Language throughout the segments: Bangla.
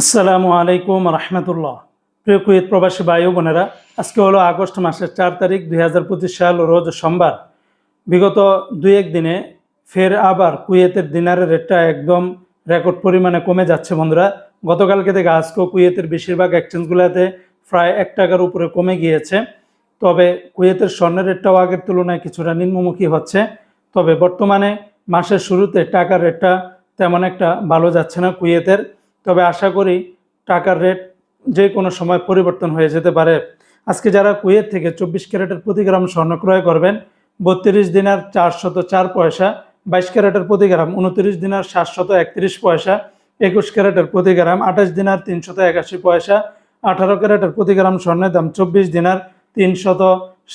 আসসালামু আলাইকুম রহমতুল্লাহ। প্রিয় কুয়েত প্রবাসী ও বোনেরা, আজকে হলো আগস্ট মাসের চার তারিখ দুই হাজার পঁচিশ সাল, রোজ সোমবার। বিগত দুই এক দিনে ফের আবার কুয়েতের দিনারের রেটটা একদম রেকর্ড পরিমাণে কমে যাচ্ছে বন্ধুরা। গতকালকে থেকে আজকেও কুয়েতের বেশিরভাগ এক্সচেঞ্জগুলোতে প্রায় এক টাকার উপরে কমে গিয়েছে। তবে কুয়েতের স্বর্ণের রেটটাও আগের তুলনায় কিছুটা নিম্নমুখী হচ্ছে। তবে বর্তমানে মাসের শুরুতে টাকার রেটটা তেমন একটা ভালো যাচ্ছে না কুয়েতের। তবে আশা করি টাকার রেট যে কোনো সময় পরিবর্তন হয়ে যেতে পারে। আজকে যারা কুয়েত থেকে চব্বিশ ক্যারেটের প্রতি গ্রাম স্বর্ণ ক্রয় করবেন, বত্রিশ দিনার চারশত চার পয়সা, বাইশ ক্যারেটের প্রতি গ্রাম উনত্রিশ দিনার সাতশত একত্রিশ পয়সা, একুশ ক্যারেটের প্রতি গ্রাম আঠাশ দিনার তিনশত একাশি পয়সা, আঠারো ক্যারেটের প্রতি গ্রাম স্বর্ণের দাম চব্বিশ দিনার তিনশত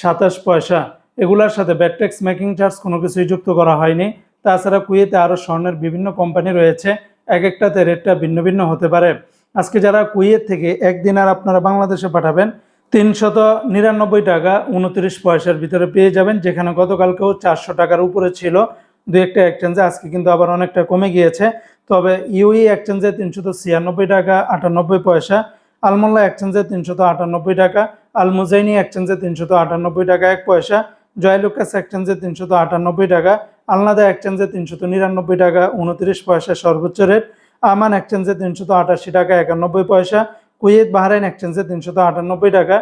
সাতাশ পয়সা। এগুলোর সাথে ব্যাকটেক্স মেকিং চার্জ কোনো কিছুই যুক্ত করা হয়নি। তাছাড়া কুয়েতে আরও স্বর্ণের বিভিন্ন কোম্পানি রয়েছে। এক একটাতে রেটটা ভিন্ন ভিন্ন হতে পারে। আজকে যারা কুয়েত থেকে একদিন আর আপনারা বাংলাদেশে পাঠাবেন, তিনশত নিরানব্বই টাকা উনত্রিশ পয়সার ভিতরে পেয়ে যাবেন, যেখানে গতকালকেও চারশো টাকার উপরে ছিল। দু একটা এক্সচেঞ্জে আজকে কিন্তু আবার অনেকটা কমে গিয়েছে। তবে ইউই এক্সচেঞ্জে তিনশত ছিয়ানব্বই টাকা, আটানব্বই পয়সা। আলমোল্লা এক্সচেঞ্জে তিনশত আটানব্বই টাকা। আলমুজাইনি এক্সচেঞ্জে তিনশত আটানব্বই টাকা, এক পয়সা। জয়লুকাস এক্সচেঞ্জে তিনশত আটানব্বই টাকা। আলনাদা এক্সচেঞ্জে তিনশত নিরানব্বই টাকা, উনত্রিশ পয়সা সর্বোচ্চ রেট। আমান এক্সচেঞ্জে তিনশত আটাশি টাকা, একানব্বই পয়সা। কুয়েত বাহরাইন এক্সচেঞ্জে তিনশত আটানব্বই টাকা।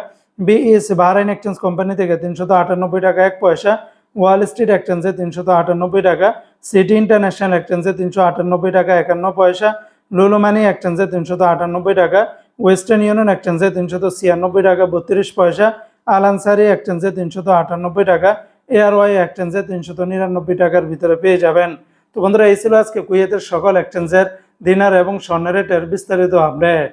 বিএস বাহরাইন এক্সচেঞ্জ কোম্পানি থেকে তিনশত আটানব্বই টাকা, এক পয়সা। ওয়াল স্ট্রিট এক্সচেঞ্জে তিনশত আটানব্বই টাকা। সিটি ইন্টারন্যাশনাল এক্সচেঞ্জে তিনশো আটানব্বই টাকা, একান্ন পয়সা। লুলুমানি এক্সচেঞ্জে তিনশত আটানব্বই টাকা। ওয়েস্টার্ন ইউনিয়ন এক্সচেঞ্জে তিনশত ছিয়ানব্বই টাকা, বত্রিশ পয়সা। আলানসারি এক্সচেঞ্জে তিনশত আটানব্বই টাকা। এয়ারওয়াই এক্সচেঞ্জে তিনশত নিরানব্বই টাকার ভিতরে পেয়ে যাবেন। তো বন্ধুরা, এই ছিল আজকে কুয়েতের সকল এক্সচেঞ্জের দিনার এবং স্বর্ণের রেটের বিস্তারিত আপডেট।